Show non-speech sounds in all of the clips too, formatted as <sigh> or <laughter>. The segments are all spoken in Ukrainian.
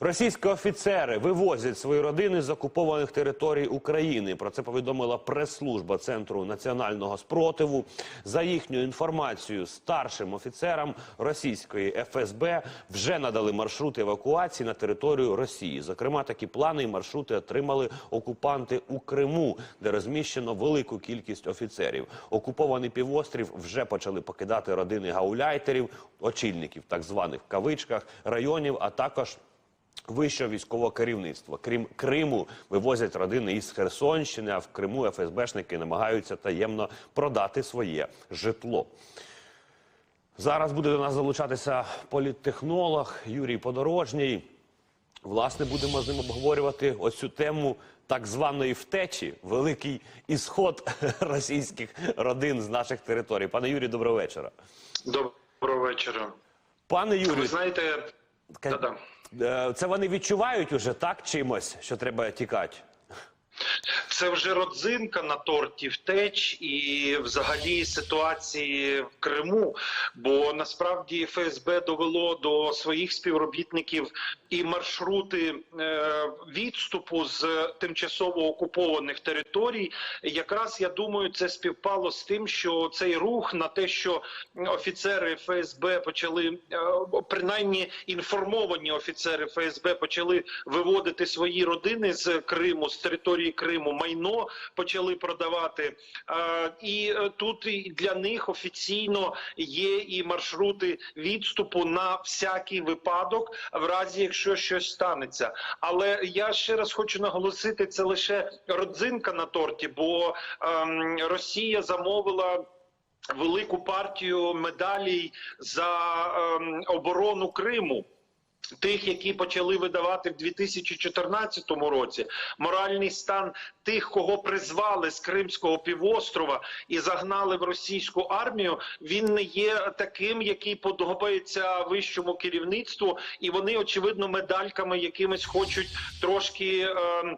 Російські офіцери вивозять свої родини з окупованих територій України. Про це повідомила прес-служба Центру національного спротиву. За їхньою інформацією, старшим офіцерам російської ФСБ вже надали маршрути евакуації на територію Росії. Зокрема, такі плани і маршрути отримали окупанти у Криму, де розміщено велику кількість офіцерів. Окупований півострів вже почали покидати родини гауляйтерів, очільників так званих кавичках районів, а також Вищого військового керівництва. Крім Криму, вивозять родини із Херсонщини, а в Криму ФСБшники намагаються таємно продати своє житло. Зараз буде до нас залучатися політтехнолог Юрій Подорожній. Власне, будемо з ним обговорювати оцю тему так званої втечі, великий ісход <laughs> російських родин з наших територій. Пане Юрій, доброго вечора. Доброго вечора. Пане Ви знаєте, ка- та-да. Е, це вони відчувають уже так чимось, що треба тікати. Це вже родзинка на торті втеч і взагалі ситуації в Криму. Бо насправді ФСБ довело до своїх співробітників і маршрути е, відступу з тимчасово окупованих територій. Якраз я думаю, це співпало з тим, що цей рух на те, що офіцери ФСБ почали е, принаймні інформовані офіцери ФСБ почали виводити свої родини з Криму, з території Криму, майно почали продавати. Е, І е, тут для них офіційно є і маршрути відступу на всякий випадок, в разі якщо щось станеться. Але я ще раз хочу наголосити, це лише родзинка на торті, бо ем, Росія замовила. Велику партію медалей за ем, оборону Криму. Тих, які почали видавати в 2014 році, моральний стан тих, кого призвали з Кримського півострова і загнали в російську армію, він не є таким, який подобається вищому керівництву, і вони очевидно медальками якимись хочуть трошки е, е,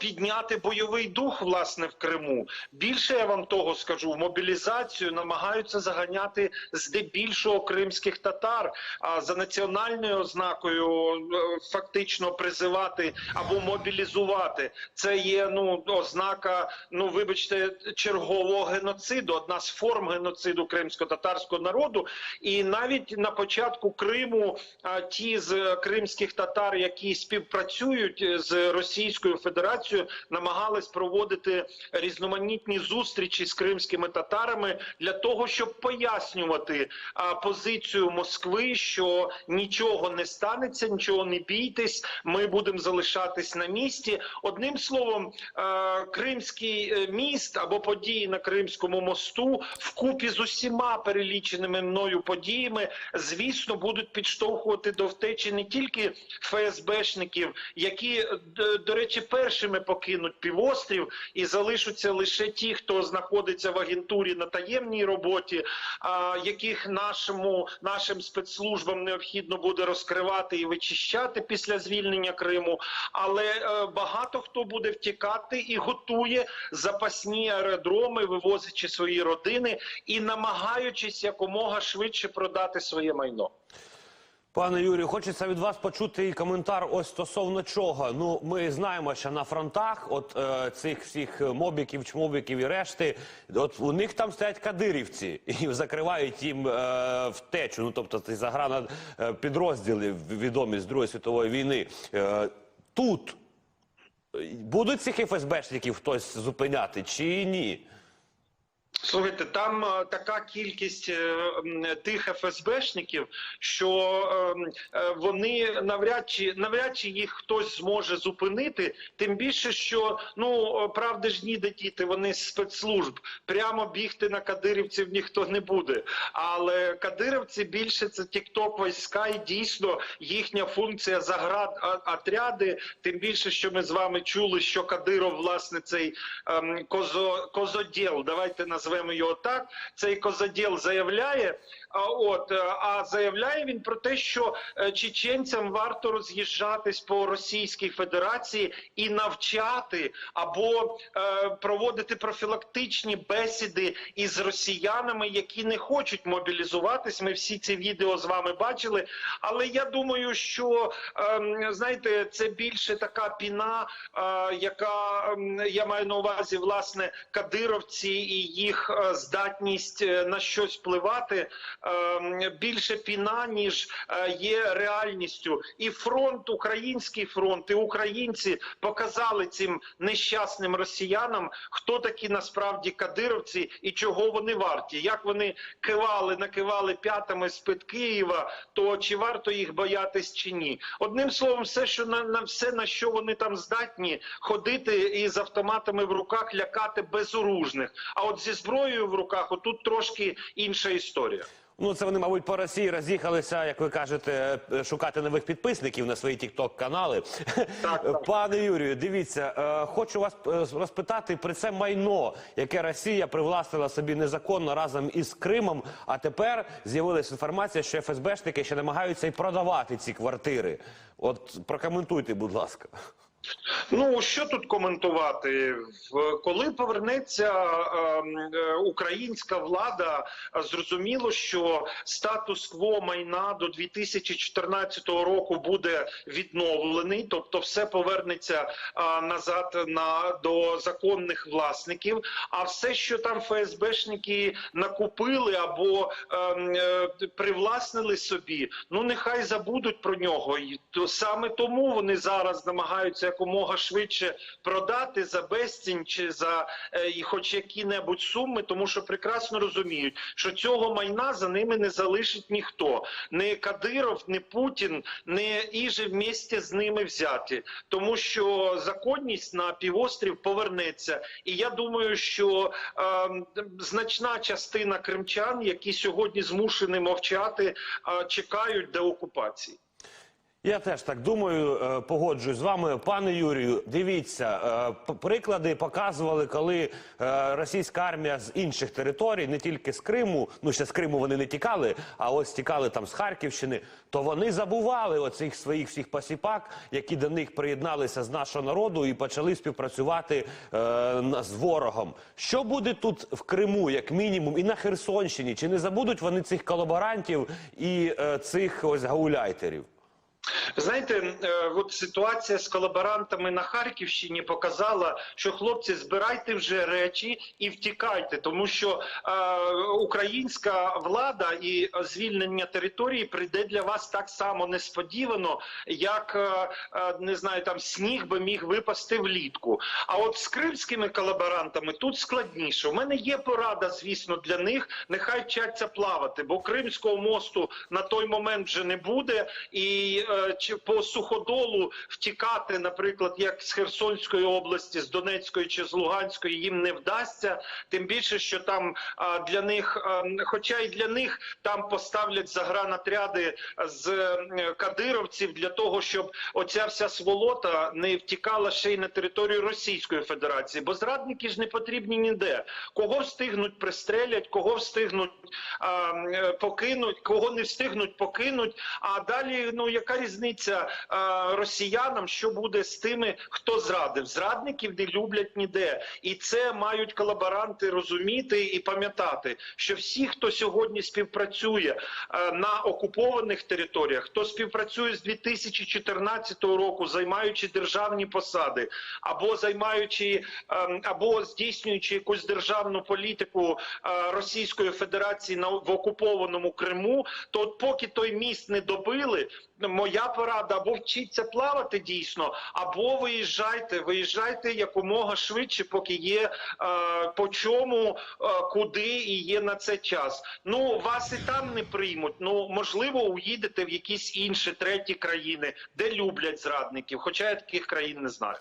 підняти бойовий дух власне в Криму. Більше я вам того скажу, в мобілізацію намагаються заганяти здебільшого кримських татар. А за національною ознакою е, фактично призивати або мобілізувати це є ну ознака, ну вибачте, чергового геноциду, одна з форм геноциду кримсько-татарського народу. І навіть на початку Криму а, ті з кримських татар, які співпрацюють з Російською Федерацією, намагались проводити різноманітні зустрічі з кримськими татарами для того, щоб пояснювати позицію Москви, що нічого не станеться, нічого не бійтесь. Ми будемо залишатись на місці. Одним словом, е, Кримський е, міст або події на Кримському мосту вкупі з усіма переліченими мною подіями, звісно, будуть підштовхувати до втечі не тільки ФСБшників, які е, до речі, першими покинуть півострів, і залишаться лише ті, хто знаходиться в агентурі на таємній роботі, яких нашому нашим спецслужбам необхідно буде розкривати і вичищати після звільнення Криму. Але е, багато хто буде втікати і готує запасні аеродроми, вивозячи свої родини і намагаючись якомога швидше продати своє майно. Пане Юрію, хочеться від вас почути і коментар ось стосовно чого. Ну, ми знаємо, що на фронтах, от е, цих всіх мобіків, чмобіків і решти, от у них там стоять кадирівці і закривають їм е, втечу. Ну тобто ці заграна е, підрозділи відомі з Другої світової війни. Е, тут будуть цих ФСБшників хтось зупиняти чи ні? Слухайте, там е, така кількість е, тих ФСБшників, що е, вони навряд чи навряд чи їх хтось зможе зупинити. Тим більше, що ну правда ж ніде діти, вони з спецслужб. Прямо бігти на кадирівців ніхто не буде. Але кадирівці більше це тікток війська, і дійсно їхня функція заград отряди. Тим більше, що ми з вами чули, що Кадиров, власне, цей ем, козо, козоділ, давайте називаємо назвемо його так. Цей козаділ заявляє. А от е, а заявляє він про те, що е, чеченцям варто роз'їжджатись по Російській Федерації і навчати або е, проводити профілактичні бесіди із росіянами, які не хочуть мобілізуватись. Ми всі ці відео з вами бачили. Але я думаю, що ем, знаєте, це більше така піна, е, яка ем, я маю на увазі власне кадировці і їх е, здатність е, на щось впливати. ем, Більше піна, ніж е, є реальністю, і фронт, український фронт, і українці показали цим нещасним росіянам, хто такі насправді кадировці і чого вони варті. Як вони кивали, накивали п'ятами з під Києва, то чи варто їх боятись чи ні? Одним словом, все, що на, на все на що вони там здатні, ходити і з автоматами в руках лякати безоружних. А от зі зброєю в руках, отут трошки інша історія. Ну, це вони, мабуть, по Росії роз'їхалися, як ви кажете, е, шукати нових підписників на свої тікток канали. так. Пане Юрію, дивіться, е, хочу вас е, розпитати про це майно, яке Росія привластила собі незаконно разом із Кримом. А тепер з'явилася інформація, що ФСБшники ще намагаються і продавати ці квартири. От прокоментуйте, будь ласка. Ну що тут коментувати? Коли повернеться ем, е, українська влада, зрозуміло, що статус-кво майна до 2014 року буде відновлений, тобто все повернеться е, назад на до законних власників. А все, що там ФСБшники накупили або ем, е, привласнили собі, ну нехай забудуть про нього. І саме тому вони зараз намагаються якомога швидше продати за безцінь чи за е, хоч які-небудь суми, тому що прекрасно розуміють, що цього майна за ними не залишить ніхто. Не Кадиров, не Путін, не іже вместе з ними взяті, тому що законність на півострів повернеться. І я думаю, що е, значна частина кримчан, які сьогодні змушені мовчати, е, чекають деокупації. Я теж так думаю, е, погоджуюсь з вами, пане Юрію. Дивіться, е, приклади показували, коли е, російська армія з інших територій, не тільки з Криму, ну ще з Криму вони не тікали, а ось тікали там з Харківщини, то вони забували оцих своїх всіх посіпак, які до них приєдналися з нашого народу і почали співпрацювати з ворогом. Що буде тут в Криму, як мінімум, і на Херсонщині? Чи не забудуть вони цих колаборантів і цих ось гауляйтерів? Знаєте, е, от ситуація з колаборантами на Харківщині показала, що хлопці збирайте вже речі і втікайте, тому що е, українська влада і звільнення території прийде для вас так само несподівано, як е, е, не знаю, там сніг би міг випасти влітку. А от з кримськими колаборантами тут складніше. У мене є порада, звісно, для них. Нехай вчаться плавати, бо Кримського мосту на той момент вже не буде і. Е, чи по суходолу втікати, наприклад, як з Херсонської області, з Донецької чи з Луганської, їм не вдасться. Тим більше, що там для них, хоча і для них там поставлять загранатряди з е, кадировців для того, щоб оця вся сволота не втікала ще й на територію Російської Федерації, бо зрадники ж не потрібні ніде. Кого встигнуть пристрелять, кого встигнуть а, е, покинуть, кого не встигнуть покинуть. А далі, ну яка різниця а, росіянам, що буде з тими, хто зрадив? Зрадників не люблять ніде, і це мають колаборанти розуміти і пам'ятати, що всі, хто сьогодні співпрацює а, на окупованих територіях, хто співпрацює з 2014 року, займаючи державні посади, або займаючи ем, або здійснюючи якусь державну політику е, Російської Федерації на в окупованому Криму, то от поки той міст не добили, моя порада або вчіться плавати дійсно, або виїжджайте, виїжджайте якомога швидше, поки є е, по чому, е, куди і є на це час. Ну вас і там не приймуть. Ну можливо, уїдете в якісь інші треті країни, де люблять зрадників. Хоча я таких країн не знаю.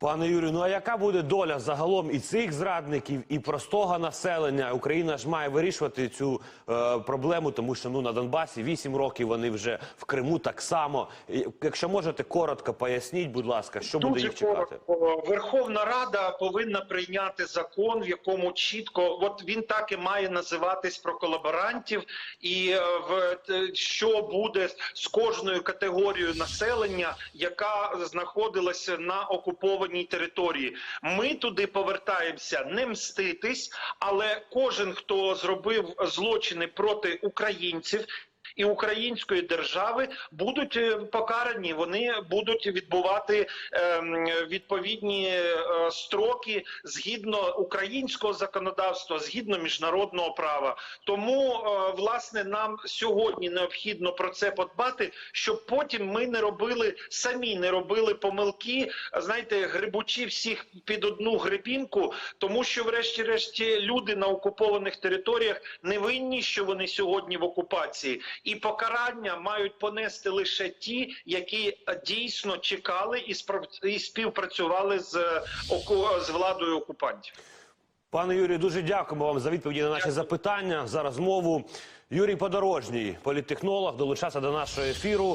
Пане Юрію, ну а яка буде доля загалом і цих зрадників, і простого населення? Україна ж має вирішувати цю е, проблему, тому що ну на Донбасі 8 років вони вже в Криму так само. Якщо можете коротко поясніть, будь ласка, що буде їх чекати? коротко. Верховна Рада повинна прийняти закон, в якому чітко от він так і має називатись про колаборантів, і е, в те, що буде з кожною категорією населення, яка знаходилася на окупованій території. Ми туди повертаємося не мститись, але кожен, хто зробив злочини проти українців. І української держави будуть е, покарані. Вони будуть відбувати ем, відповідні е, строки згідно українського законодавства, згідно міжнародного права. Тому е, власне нам сьогодні необхідно про це подбати, щоб потім ми не робили самі, не робили помилки. Знаєте, грибучи всіх під одну грибінку, тому що, врешті-решті, люди на окупованих територіях не винні, що вони сьогодні в окупації, і покарання мають понести лише ті, які е, дійсно чекали і співпрацювали з, е, з владою окупантів. Пане Юрію, дуже дякуємо вам за відповіді на наші Дякую. запитання за розмову. Юрій Подорожній, політтехнолог, долучався до нашого ефіру.